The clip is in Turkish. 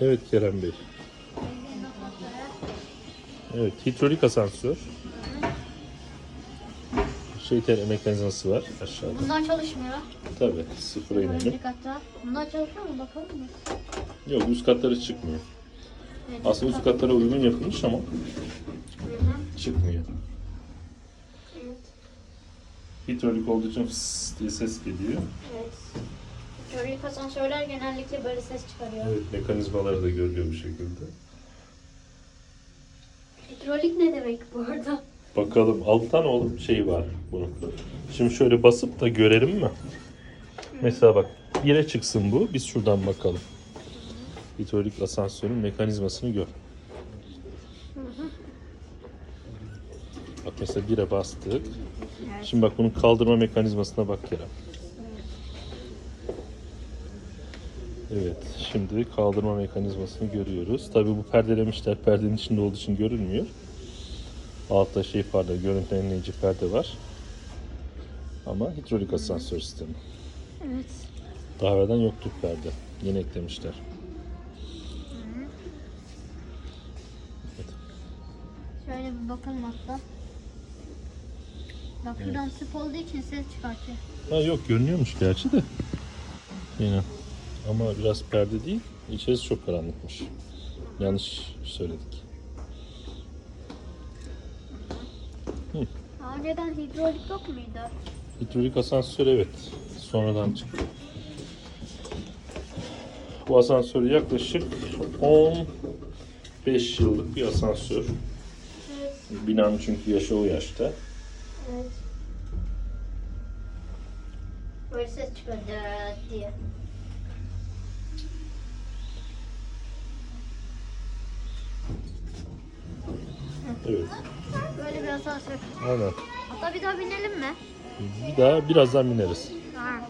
Evet Kerem Bey. Evet hidrolik asansör. Şey mekanizması var aşağıda. Bunlar çalışmıyor. Tabii sıfıra inelim. Önceki hatta. Bunlar çalışıyor mu bakalım mı? Yok üst katları çıkmıyor. Evet, Aslında üst katlara uygun yapılmış ama çıkmıyor. Evet. Hidrolik olduğu için fıs diye ses geliyor. Evet. Hidrolik asansörler genellikle böyle ses çıkarıyor. Evet mekanizmaları da görülüyor bu şekilde. Hidrolik ne demek bu arada? Bakalım alttan oğlum şey var bunun. Şimdi şöyle basıp da görelim mi? Mesela bak bire çıksın bu. Biz şuradan bakalım. Hidrolik asansörün mekanizmasını gör. Bak mesela bire bastık. Şimdi bak bunun kaldırma mekanizmasına bak Kerem. Evet, şimdi kaldırma mekanizmasını görüyoruz. Tabii bu perdelemişler, perdenin içinde olduğu için görünmüyor. Altta şey perde, görüntü enleyici perde var. Ama hidrolik asansör sistemi. Evet. Daha evvelden yoktu perde. Yeni eklemişler. Şöyle bir bakalım hatta. Bak şuradan sıp olduğu için ses çıkartıyor. Ha yok görünüyormuş gerçi de. Yine. Ama biraz perde değil. İçerisi çok karanlıkmış. Yanlış söyledik. Daha önceden hidrolik yok muydu? Hidrolik asansör evet. Sonradan çıktı. Bu asansör yaklaşık 15 yıllık bir asansör. Evet. Binanın çünkü yaşı o yaşta. Evet. Böyle ses çıkıyor dıt diye. Evet. Böyle bir asansör. Aynen. Hatta bir daha binelim mi? Bir daha birazdan bineriz. Tamam.